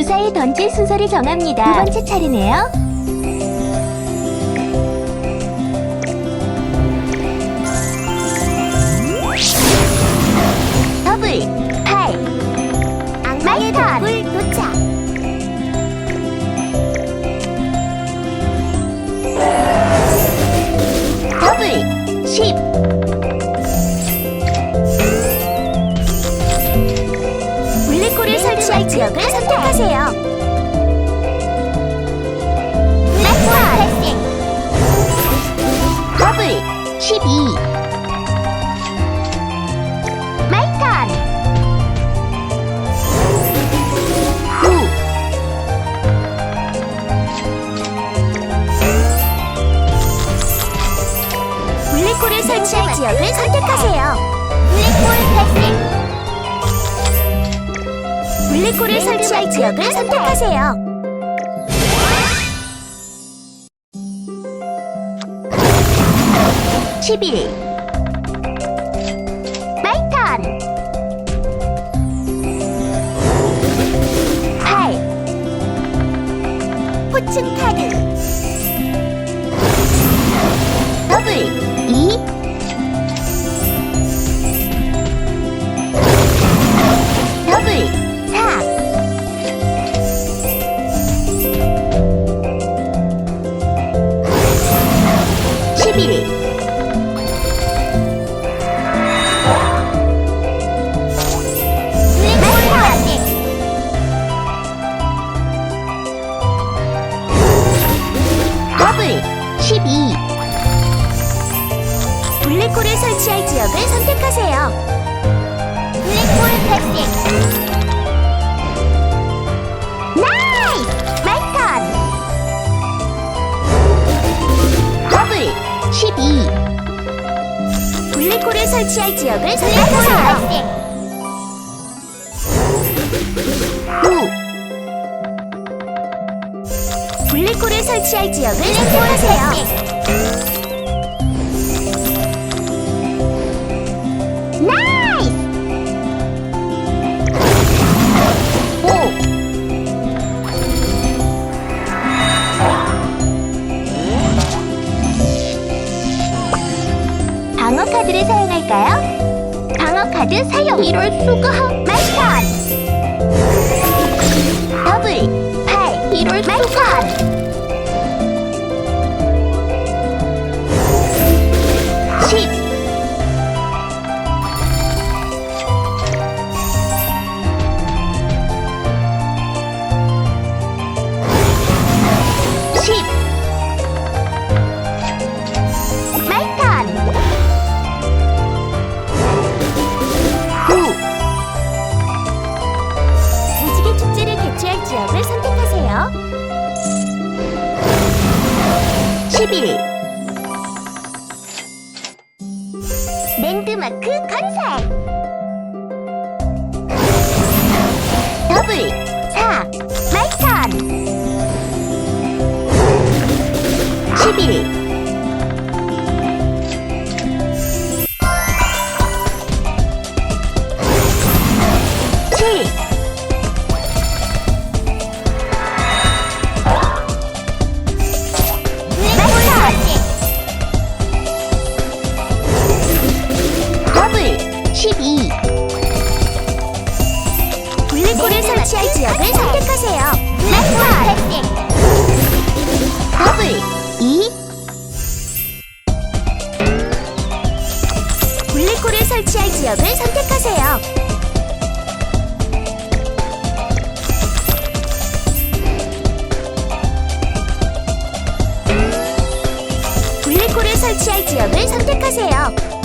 무사히 던질 순서를 정합니다. 두 번째 차례네요. 블랙홀을 설치할 지역을 선택하세요. 블랙홀 발생 블랙홀을 설치할 지역을 선택하세요. 십일. 마이턴. 팔. 포춘 카드 블랙홀을 설치할 지역을 선택하세요. 블랙홀 패스 나이스! 마이턴 더블 12 블랙홀을 설치할 지역을 선택하세요. 9 블랙홀을 설치할 지역을 선택하세요. 나이 사용할까요? 방어 카드 사용! 이럴 수가! 마이 턴! 더블! 8! 이럴 수가! 11 랜드마크 건설 더블. 4 마이턴 11 설치할 지역을 선택하세요. 블랙홀 더블 2 블랙홀을 설치할 지역을 선택하세요. 블랙홀을 설치할 지역을 선택하세요.